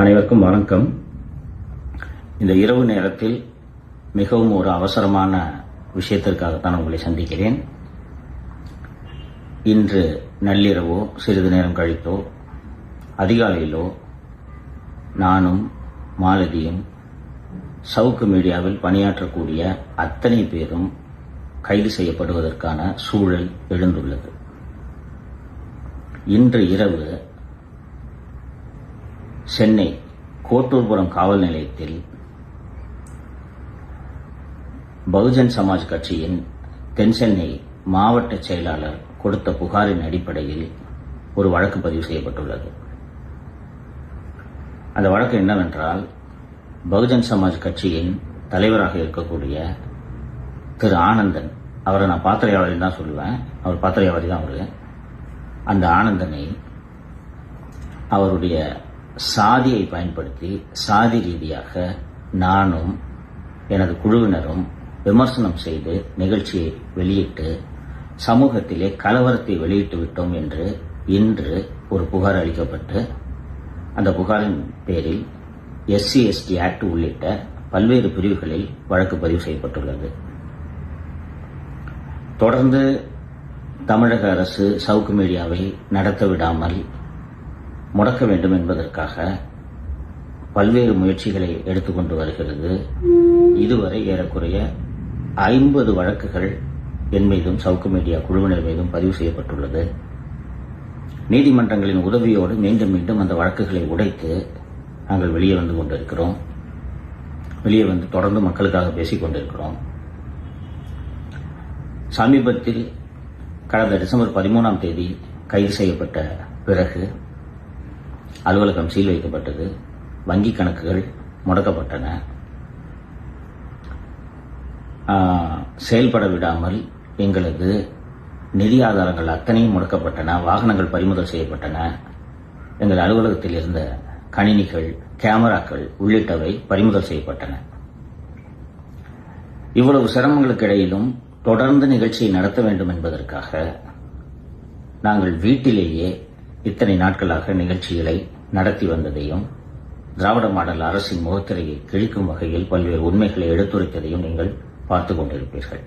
அனைவருக்கும் வணக்கம். இந்த இரவு நேரத்தில் மிகவும் ஒரு அவசரமான விஷயத்திற்காகத்தான் உங்களை சந்திக்கிறேன். இன்று நள்ளிரவோ சிறிது நேரம் கழித்தோ அதிகாலையிலோ நானும் மாலதியும் சவுக்கு மீடியாவில் பணியாற்றக்கூடிய அத்தனை பேரும் கைது செய்யப்படுவதற்கான சூழல் எழுந்துள்ளது. இன்று இரவு சென்னை கோட்டூர்புரம் காவல் நிலையத்தில் பகுஜன் சமாஜ் கட்சியின் தென் சென்னை மாவட்ட செயலாளர் கொடுத்த புகாரின் அடிப்படையில் ஒரு வழக்கு பதிவு செய்யப்பட்டுள்ளது. அந்த வழக்கு என்னவென்றால் பகுஜன் சமாஜ் கட்சியின் தலைவராக இருக்கக்கூடிய திரு ஆனந்தன் அவரை நான் பாத்திரையாளரி தான் சொல்லுவேன். அவர் பாத்திரையாவதி தான் அவரு. அந்த ஆனந்தனை அவருடைய சாதியை பயன்படுத்தி சாதி ரீதியாக நானும் எனது குழுவினரும் விமர்சனம் செய்து நிகழ்ச்சியை வெளியிட்டு சமூகத்திலே கலவரத்தை வெளியிட்டு விட்டோம் என்று இன்று ஒரு புகார் அளிக்கப்பட்டு அந்த புகாரின் பேரில் எஸ்சி எஸ்டி ஆக்ட் உள்ளிட்ட பல்வேறு பிரிவுகளில் வழக்கு பதிவு செய்யப்பட்டுள்ளது. தொடர்ந்து தமிழக அரசு சவுக்கு மீடியாவை நடத்த விடாமல் முடக்க வேண்டும் என்பதற்காக பல்வேறு முயற்சிகளை எடுத்துக்கொண்டு வருகிறது. இதுவரை ஏறக்குறைய ஐம்பது வழக்குகள் என் மீதும் சவுக்கு மீடியா குழுவினர் மீதும் பதிவு செய்யப்பட்டுள்ளது. நீதிமன்றங்களின் உதவியோடு மீண்டும் மீண்டும் அந்த வழக்குகளை உடைத்து நாங்கள் வெளியே வந்து கொண்டிருக்கிறோம். வெளியே வந்து தொடர்ந்து மக்களுக்காக பேசிக் கொண்டிருக்கிறோம். சமீபத்தில் கடந்த டிசம்பர் பதிமூணாம் தேதி கைது செய்யப்பட்ட பிறகு அலுவலகம் சீல் வைக்கப்பட்டது. வங்கி கணக்குகள் முடக்கப்பட்டன. செயல்பட விடாமல் எங்களது நிதி ஆதாரங்கள் அத்தனையும் முடக்கப்பட்டன. வாகனங்கள் பறிமுதல் செய்யப்பட்டன. எங்கள் அலுவலகத்தில் இருந்த கணினிகள் கேமராக்கள் உள்ளிட்டவை பறிமுதல் செய்யப்பட்டன. இவ்வளவு சிரமங்களுக்கு இடையிலும் தொடர்ந்து நிகழ்ச்சியை நடத்த வேண்டும் என்பதற்காக நாங்கள் வீட்டிலேயே இத்தனை நாட்களாக நிகழ்ச்சிகளை நடத்தி வந்ததையும் திராவிட மாடல் அரசின் முகத்திரையை கிழிக்கும் வகையில் பல்வேறு உண்மைகளை எடுத்துரைத்ததையும் நீங்கள் பார்த்து கொண்டிருப்பீர்கள்.